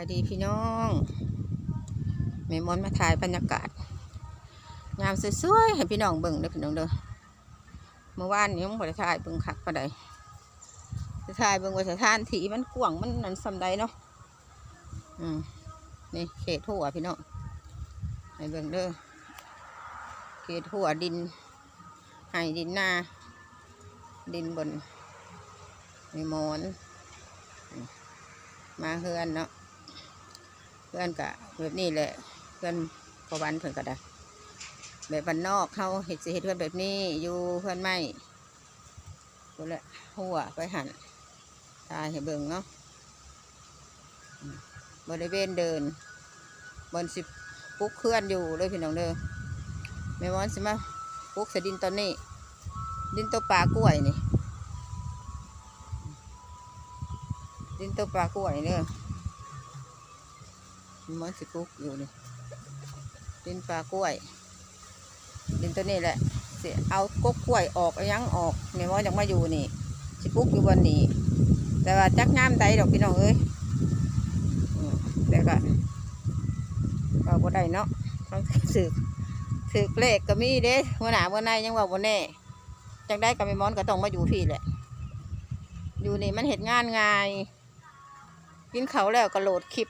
ายดีพี่น้องแม่มอนมาถ่ายบรรยากาศงามสวยๆให้พี่น้องเบิ่งเด้อพี่น้องเด้อเมื่อวานนี้ยังบ่ได้ถ่ายเบิ่งคักปานใดจะถ่ายเบิ่งว่าสถานที่มันกว้างมันนั่นซำใดเนาะอืมนี่เขตหัวพี่น้องให้เบิ่งเด้อเขตหัวดินให้ดินนาดินบนมีมอนมาเฮือนเนาะ เพื่อนกะแบบนี้แหละ เพื่อนพอวันเพื่อนก็ได้แบบบ้านนอกเขาเห็ดสิเห็ดเพื่อนแบบนี้อยู่เพื่อนไม่กูละหัวไปหันตายให้เบิ่งเนาะบริเวณเดิน บนสิปลุกเคลื่อนอยู่เลยพี่น้องเด้อแม่วอนสิมาปลุกสดินตอนนี้ ดินตัวปลากล้วยนี่ดินตัวปลากล้วยเนอ มันสิกุกอยู่นี่ดินปลากล้วย ดินตัวนี้แหละสิเอากกกล้วยออกอยังออกแม่มอจังมาอยู่นี่สิกุกอยู่บนนี้ แต่ว่าจักน้ำใดดอกพี่น้องเอ้ยแต่ก็ก็บ่ได้เนาะต้องสืบสืบเลขก็มีเด้หัวหน้าหัวในยังว่าบ่แน่จังได้กับแม่มอนก็ต้องมาอยู่พี่แหละ อยู่นี่มันเห็นงานง่าย กินเขาแล้วก็โหลดคลิป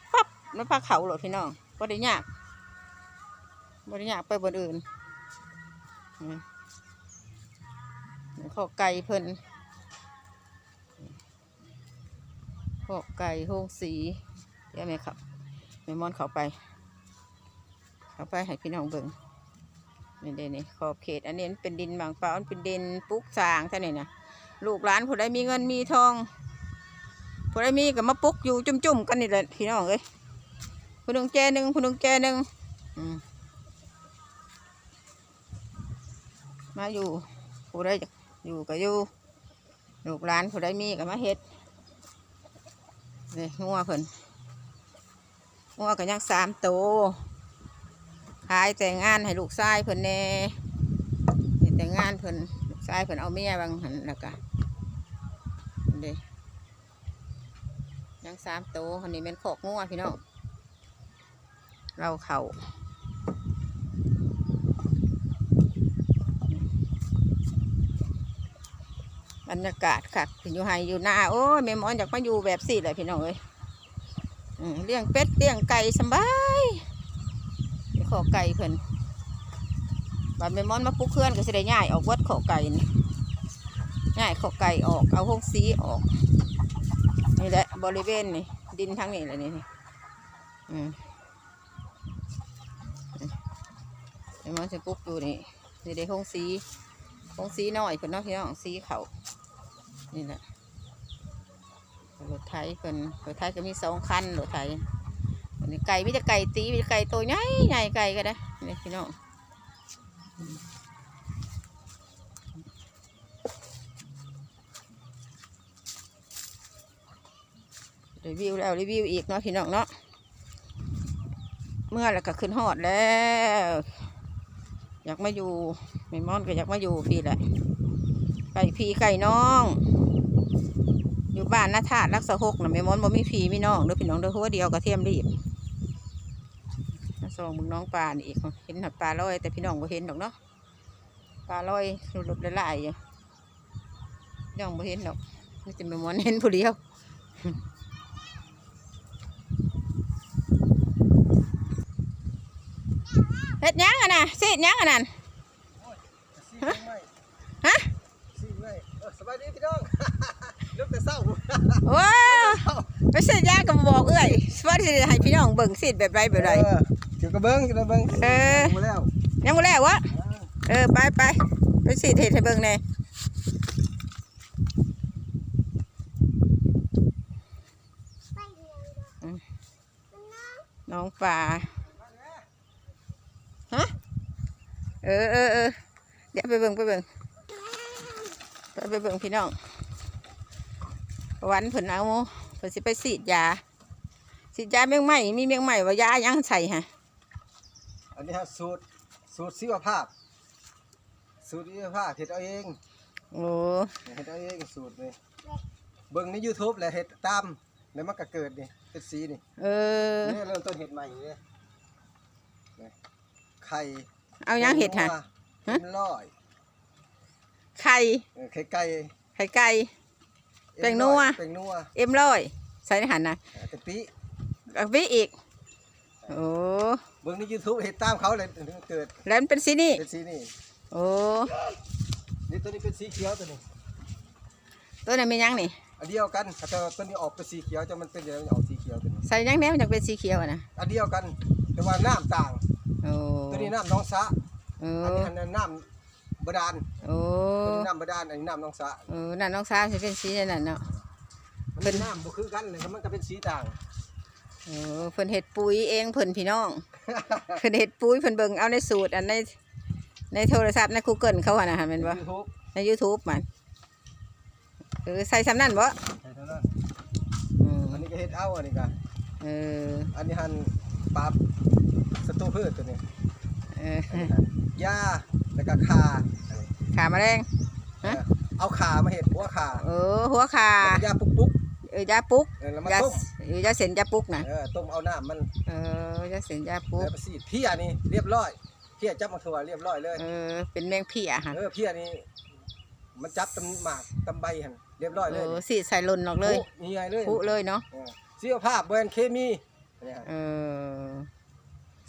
มันพาเขาหลดพี่น้องบ่ได้ยากบ่ได้ยากไปบนอื่นข้อไก่เพิ่นข้อไก่โฮงสีเดี๋ยวแม่ครับแม่มอนเขาไป เขาไปให้พี่น้องเบิ่งนี่เด้นี่ขอบเขต อันนี้เป็นดินบางเปล่ามันเป็นดินปลูกสางท่านี้นะลูกหลานผู้ใดมีเงินมีทองพอได้มีก็มาปลุกอยู่จุ่มๆกันนี่แหละพี่น้องเอ้ย ผู้หนึงแจหนึ่งผู้หนึงแจหนึ่งมาอยู่ผู้ใดอยู่ก็อยู่ลูกหลานผู้ใดมีก็มาเฮ็ดนี่งัวเพิ่นงัวก็ยังสามโตวขายแต่งงานให้ลูกชายเพิ่นแน่เฮ็ดแต่งงานเพิ่นลูกชายเพิ่นเอาเมียบางหันแล้วก็เด้ยังสามโตวคนนี้เป็นขอกงัวพี่น้อง เราเขาบรรยากาศค่ะอยู่ไฮอยู่นาโอ้ยแม่หมอนอยากมาอยู่แบบสี่เลยพี่น้องเอ้ยเลี้ยงเป็ดเลี้ยงไก่สบายขอไก่เพิ่นบัดแม่หมอนมาปลุกเคลื่อนก็สิได้ง่ายออกวัดขอไก่นี่ง่ายขอไก่ออกเอาพวกซีออกนี่แหละบริเวณนี่ดินทั้งนี้เลยนี่อืม มันจะปลุกอยู่นี่นี่ได้ห้องสีห้องสีน้อยเพิ่นเนาะพี่น้องสีเขานี่แหละรถไถเพิ่นรถไถก็มีสองคันรถไถอันนี้ไก่มีแต่ไก่ตีมีแต่ไก่ตัวใหญ่ใหญ่ไก่ก็ได้นี่พี่น้องรีวิวแล้วรีวิวอีกเนาะพี่น้องเนาะเมื่อแล้วก็ขึ้นหอดแล้ว อยากมาอยู่แม่มอนก็อยากมาอยู่พี่แหละไก่พี่ไก่น้อง อยู่บ้านนาธาตุรักษาหกนะแม่มอนบ่มีพี่มีน้องเด้อพี่น้องเด้อหัวเดียวกระเทียมรีบมาสองมึงน้องปลาอีกเห็นหัดปลาลอยแต่พี่น้องบ่เห็นดอกเนาะปลาลอยหลุดๆละลายอยู่น้องบ่เห็นดอกนี่จะแม่มอนเห็นผู้เดียว เฮ็ดหยังอะนะสิเฮ็ดหยังอะนั่นฮะสี่ไม่เออสบายดีพี่น้อง ลุกแต่เศร้าว้าวไปสิยางก็บ่บอกเอ้ยว่าสิให้พี่น้องเบิ่งสิแบบไรแบบไรเออเกี่ยวกับเบิ้งเกี่ยวกับเบิ้งเออมาแล้วยังบ่แล้ววะเออไปไปไปสิเฮ็ดให้เบิ่งแหน่อืมน้องป่า ฮะเออเออเออเดี๋ยวไปเบิ่งไปเบิ่งไปไปเบิ่งพี่น้องวันเพิ่นเอาเพิ่นสิไปฉีดยาฉีดยาเมียงใหม่มีเมียงใหม่ว่ายายังใส่ฮะอันนี้ฮะสูตรสูตรชีวภาพ สูตรชีวภาพเฮ็ดเอาเองโอ้เฮ็ดเอาเองสูตรนี่เบิ้งใน YouTube แหละเฮ็ดตามแล้วมันก็เกิดนี่เป็นสีนี่เออนี่เริ่มต้นเห็ดใหม่นี่นี่ ไข่เอายังเห็ดค่ะ ฮะ เป็นร้อยไข่เออไข่ไก่ไข่ไก่ แป้งนัวแป้งนัวเอ็มร้อยใส่ในหันนะเออกะปิกะปิอีก โอ้เบิ่งใน YouTube เห็ดตามเขาเลยถึงเกิดแล้วมันเป็นสีนี่เป็นสีนี่โอ้นี่ตัวนี้เป็นสีเขียวตัวนี้ตัวนั้นเป็นยังนี่ อันเดียวกันแต่ว่าตัวนี้ออกเป็นสีเขียวจะมันเป็นยังไงมันออกสีเขียวตัวนี้ ใส่ยังแน่มันจะเป็นสีเขียวอะนะอันเดียวกัน แต่ว่าน้ำต่าง โอ้ตัวนี้น้ำหน้องสะโอ้อันนี้อันนั้นน้ำบาดาลโอ้ตัวนี้น้ำบาดาลอันนี้น้ำหน้องสะโอ้นั่นน้องสาวจะเป็นสีนั่นเนาะ มันเป็เป็นนน้ำบ่คือกันเลยมันก็เป็นสีต่างโอ้เพิ่นเฮ็ดปุ๋ยเองเพิ่นพี่น้อง เพิ่นเฮ็ดปุ๋ยเพิ่นเบิ่งเอาในสูตรอันในในโทรศัพท์ใน Google เขาอะนะฮะแม่นบ่ยูทูบใน YouTube มันเออใส่ซ้ำนั่นบ่ใช่เท่านั้นอืมอันนี้ก็เฮ็ดเอาอันนี้ก็เอออันนี้หันปราบ ศัตรูพืชตัวนี้เอออันนี้หั่นหญ้าแล้วก็ข่าอันนี้ขาแมลงฮะเอาขามาเฮ็ดหัวขาเออหัวขาแล้วก็หญ้าปุ๊กเออยาปุกๆเออแล้วมายาต้มเออยาเส้นยาปุกน่ะเออต้มเอาน้ำมันเออยาเส้นยาปุกแล้วไปสีดเพี้ยนี่เรียบร้อยเพี้ยจับมาถั่วเรียบร้อยเลยเออเป็นแมงเพียค่ะเออเพี้ยนี่มันจับตำหมากตำใบหั่นเรียบร้อยเอเลยอสีใส่ลนออกเลยโอ้นี่ไงเลยพุเลยเนาะเออเสื้อผ้าแบรนด์เคมีอันนี้ฮะเออ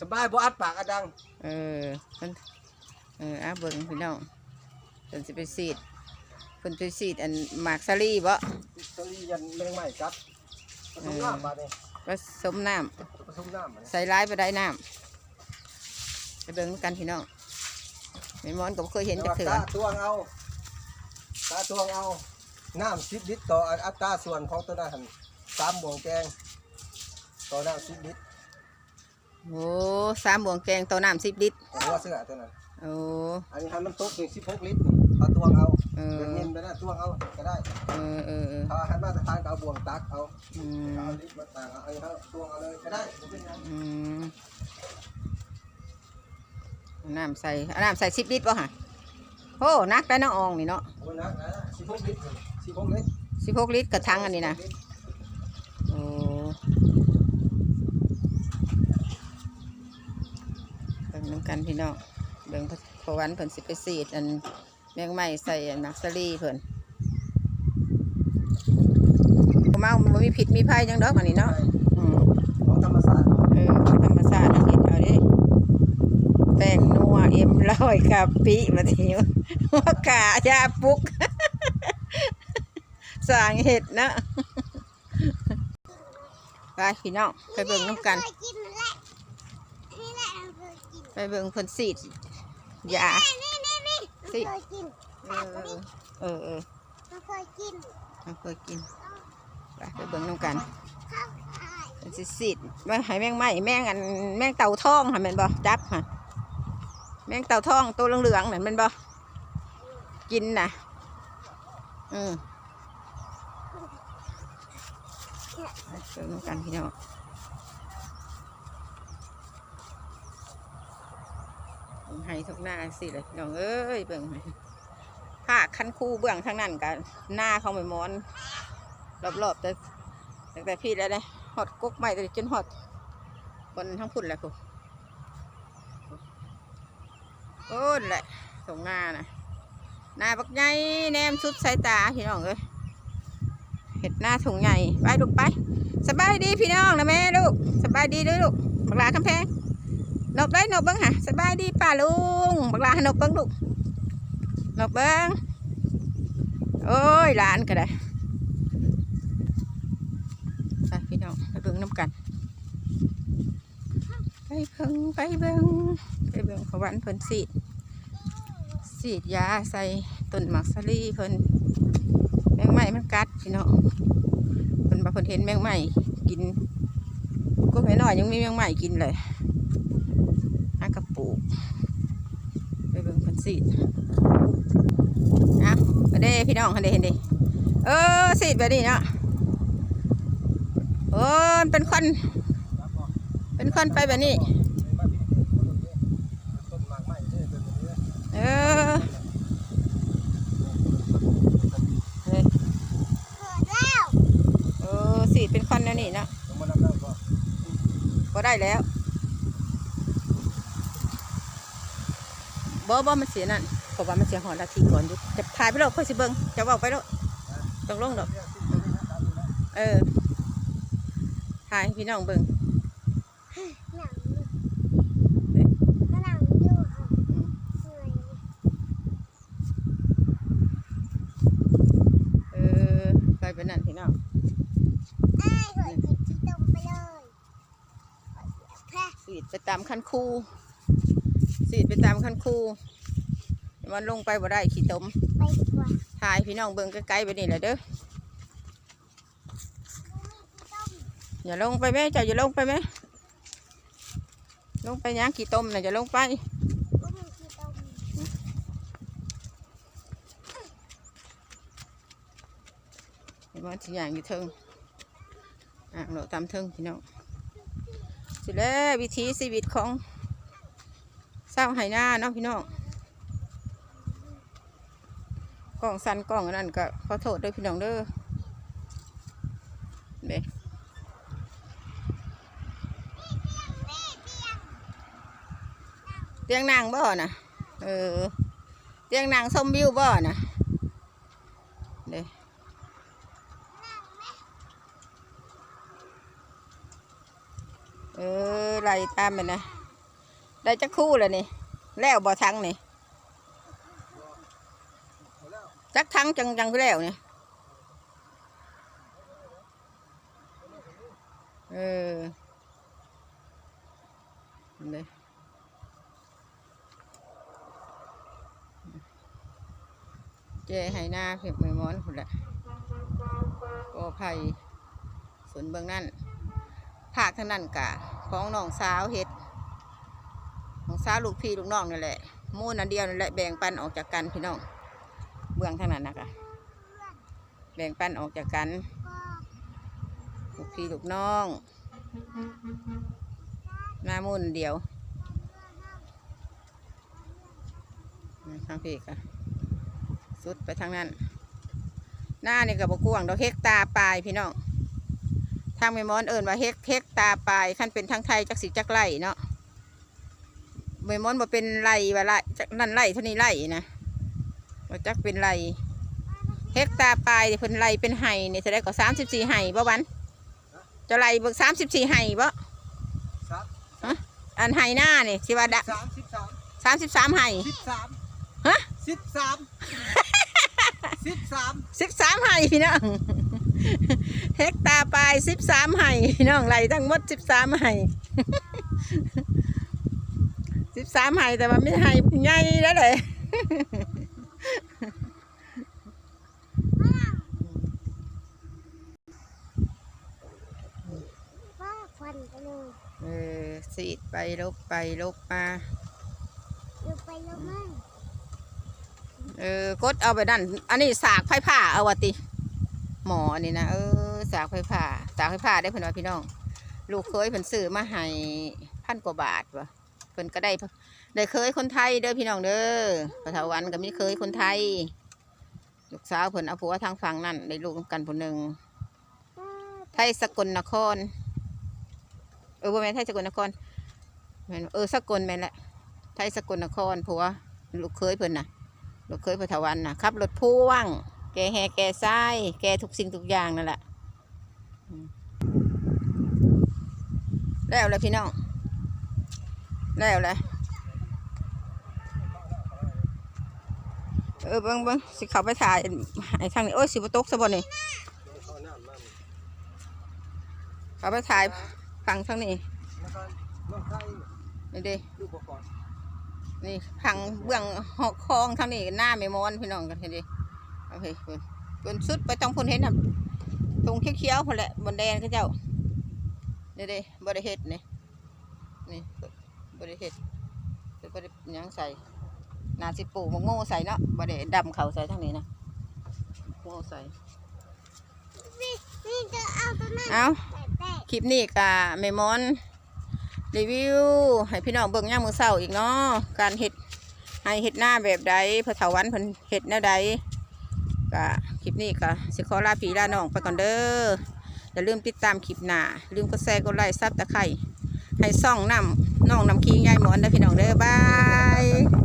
สบายบ่อัดปากอัดดัง เออเพิ่นเอออะเบิ่งพี่น้องเพิ่นสิไปสีดเพิ่นไปสีดอันหมากสาลีบ่สลียันแมงใหม่ครับผสมน้ำมาเนี่ยผสมน้ำผสมน้ำมาเนี่ยใส่ร้ายไปได้น้ำไปเบิ่งกันพี่น้องแม่มอนก็บ่เคยเห็นจักเถื่อตาตวงเอาตาตวงเอาน้ำสิบลิตรต่ออัตราส่วนของตัวนั้นหั่นสามบวงแกงต่อน้ำสิบลิตร โอ้สามบวงแกงต่อน้ำสิบลิตรหัวเสื้อตัวนั้นโอ้อันนี้ให้มันตกถึงสิบหกลิตรตาตวงเอาเออเป็นเงินไปนะตวงเอาก็ได้เออเออเออถ้าให้มาตรฐานก็เอาบวงตักเอาอืมเอาลิตรมาต่างเอาเอาเอาตวงเอาเลยก็ได้บ่เป็นหยังอืมน้ำใส่เอาน้ำใส่สิบลิตรป่ะฮะโอ้นักได้น้องอองนี่เนาะโอ้ยนะนะสิบหกลิตรสิบหกลิตรสิบหกลิตรกระทังอันนี้นะโอ้ บิ่งน้ำกันพี่น้องเบิ่งพอวันเพิ่นสิไปสีดอันแมงไม้ใส่อันมักซารีเพิ่นบ่เมาบ่มีผิดมีภัยจังดอกอันนี้เนาะใช่อืมของธรรมศาสตร์เออธรรมชาติอันนี้เอาดิแป้งนัวเอ็มร้อยกะปิมาทีหัวกายาปุกสร้างเห็ดนะไปพี่น้องไปเบิ่งน้ำกันเคยกินแหละนี่แหละเราเคยกิน ไปเบิ่งเพิ่นสีดยานี่นี่นี่สิเราเคยกินเออเออเออเราเคยกินเราเคยกินไปไปเบิ่งน้ำกันข้าวไข่เพิ่นสิสีดมาให้แมงไหม้แมงอันแมงเต่าทองค่ะแม่นบ่จับค่ะแมงเต่าทองตัวเหลืองๆนั่นแม่นบ่กินน่ะอืมไปเบิ่งน้ำกันพี่น้องผม ให้ทุกหน้าสิเลยน้องเอ้ยเบิ่งห้ผ้าคันคู่เบื้องทางนั้นกันหน้าเขาไม่มอน รอบๆแต่ตั้งแต่พี่แล้วเลยหอดกุ๊กใหม่แต่จนหอดบนทั้งพุ่นแหละกูโอ้นแหละตรงหน้านะหน้าบักใหญ่แนมสุดสายตาพี่น้องเอ้ยเห็ดหน้าถุงใหญ่ไปลูกไป สบายดีพี่น้องนะแม่ลูก สบายดีด้วยลูกบักลาคำแพง นบได้นบเบิ้งหะสบายดีป้าลุงบักลาให้นบเบิ้งลูกนบเบิ้งโอ้ยหลานก็ได้ไปพี่น้องไปเบิ่งน้ำกัน ไปเบิ่งไปเบิ่งไปเบิ่งขวันเพิ่นสีดสีดยาใส่ต้นหมักสลีเพิ่นแมงไหม้มันกัดพี่น้องเพิ่นมาเพิ่นเห็นแมงไหม้กินก็ไม่น้อยยังมีแมงไหม้กินเลย หากระปูก ไปเบิ่งเพิ่นสีดอะมาเด้พี่น้องเห็นเด้เห็นเด้เออสีดแบบนี้เนาะโอ้ยเป็นคน เป็นคนไปแบบนี้ต้นหมากไม้เนี่ยต้นนี้เนี่ยเออเฮ้ยเกิดแล้วเออสีดเป็นควันก็ได้แล้ว บ่บ่มันเสียนั่นเพราะว่ามันเสียหอนนาทีก่อนอยู่จะถ่ายไปแล้วค่อยสิเบิ่งจะบอกไปแล้วต้องลงดอกเออถ่ายให้พี่น้องเบิ่งหนังหนังดูค่ะสวยเออไปเป็นนั่นพี่น้องไอ้หัวจิตที่ตรงไปเลยแพ้สีดไปตามคันคู สีดไปตามคันคูมันลงไปบ่ได้ขี้ตมไปดีกว่าถ่ายพี่น้องเบิ่งใกล้ๆไปนี่แหละเด้ออย่าลงไปแม่เจ้าอย่าลงไปแม่ลงไปย่างขี้ตมน่ะอย่าลงไปก็มีที่ตรงเห็นว่าสิอย่างอยู่เทิงอ่างเราตามเทิงพี่น้องสิแล้ววิถีชีวิตของ เศร้าไหหน้าเนาะพี่น้องกล้องสั้นกล้องนนั้นก็ขอโทษด้วยพี่น้องเด้อเด้เตียงนางบ่น่ะเออ เตียงนางชมวิวบ่น่ะเด้เออไล่ตามไปนะ ได้จักคู่แล้วนี่ แล้วบ่ทั้งนี่จักทั้งจังจังแล้วนี่เออเห็นไหมเจให้หน้าเพียบไม่ม้อนคนละก็ไผ่สวนเบื้องนั่นภาคทั้งนั้นกะของน้องสาวเฮ็ด สาวลูกพี่ลูกน้องนี่แหละมู่นันเดียวนี่แหละแบ่งปันออกจากกันพี่น้องเบื้องทั้งนั้นนะคะแบ่งปันออกจากกันลูกพี่ลูกน้องหน้ามุ่นเดียวทางพี่กะสุดไปทางนั้น หน้านี่กับบกวงดอกเฮกตาปลายพี่น้องทางไม่มอนเอิญว่าเฮกเฮกตาปลายขั้นเป็นทางไทยจักสิจักไล่เนาะ ไม่มอนบ่เป็นไล่ว่าไล่จักนั่นไล่เท่านี้ไล่นะว่าจักเป็นไล่เฮกตาปลายนี่เพิ่นไล่เป็นไห่นี่แสดงก็สามสิบสี่ไห่บ่วันจะไล่เบิกสามสิบสี่ไห่บ่สามอันไห่หน้านี่สิว่าดะสามสิบสามสามสิบสามไห่สิบสามฮะสิบสามสิบสามสิบสามไห่พี่น้องเฮกตาปลายสิบสามไห่พี่น้องไล่ทั้งหมดสิบสามไห่ สิบสามไห่แต่ว่าไม่ไห่ใหญ่แล้วเลยว่าฟันไปเลยเออสีดไปลบไปลบมาลงไปลงมาเออกดเอาไปนั่น อันนี้สากไผ่ผ้าเอาวะติ หมออันนี้นะเออสากไผ่ผ้าสากไผ่ผ้าได้เพิ่นว่าพี่น้อง ลูกเคยเพิ่นซื้อมาให้พันกว่าบาทวะ เพิ่นก็ได้ได้เคยคนไทยเด้อพี่น้องเด้อปะทาวันก็มีเคยคนไทย ลูกสาวเพิ่นเอาผัวทางฝั่งนั่นได้ลูกกันผู้หนึ่งไทยสกลนคร เออบ่แม่นไทยสกลนครแม่นเออสกลแม่นแหละไทยสกลนครผัวลูกเคยเพิ่นน่ะ ลูกเคยพระถวันน่ะขับรถพ่วงแกแห่แกซ้ายแกทุกสิ่งทุกอย่างนั่นแหละแล้วเลยพี่น้อง แล้วเลยเออเบิ้งเบิ้งสิเขาไปถ่ายไอ้ทางนี้โอ้ยสิบตกซะบ่นี่เอาน้ำมันเขาไปถ่ายฝั่งทางนี้แล้วก็น้องไทยนี่เดิลูกบก่อนนี่พังเบื้องหอกคลองทางนี้หน้าไม่มอนพี่น้องกันเห็นดิโอเคเพิ่นเพิ่นสุดไปต้องพ้นเห็นนะตรงเขียวๆพอแหละบนแดนเขาเจ้านี่เดิบริเฮ็ดนี่นี่ บริเฮ็ดเพิ่นบริหยังใส่นาสิปลูกมะโง่ใส่เนาะบริดำเขาใส่ทางนี้นะโง่ใส่นี่นี่จะเอาตัวนั้นเอาแต่แต่คลิปนี้กะเมมอนรีวิวให้พี่น้องเบิ่งย่ามมือเศร้าอีกเนาะการเห็ดให้เห็ดหน้าแบบใดพระเถาวันเพิ่นเห็ดแนวใดกะคลิปนี้กะสิขอลาพี่ลาน้องไปก่อนเด้ออย่าลืมติดตามคลิปหน้าลืมกดแชร์กดไลค์ซับตะไคร่ให้ซ่องนำ น้องน้ำคิงยายหมอนเด้พี่น้องเด้อบาย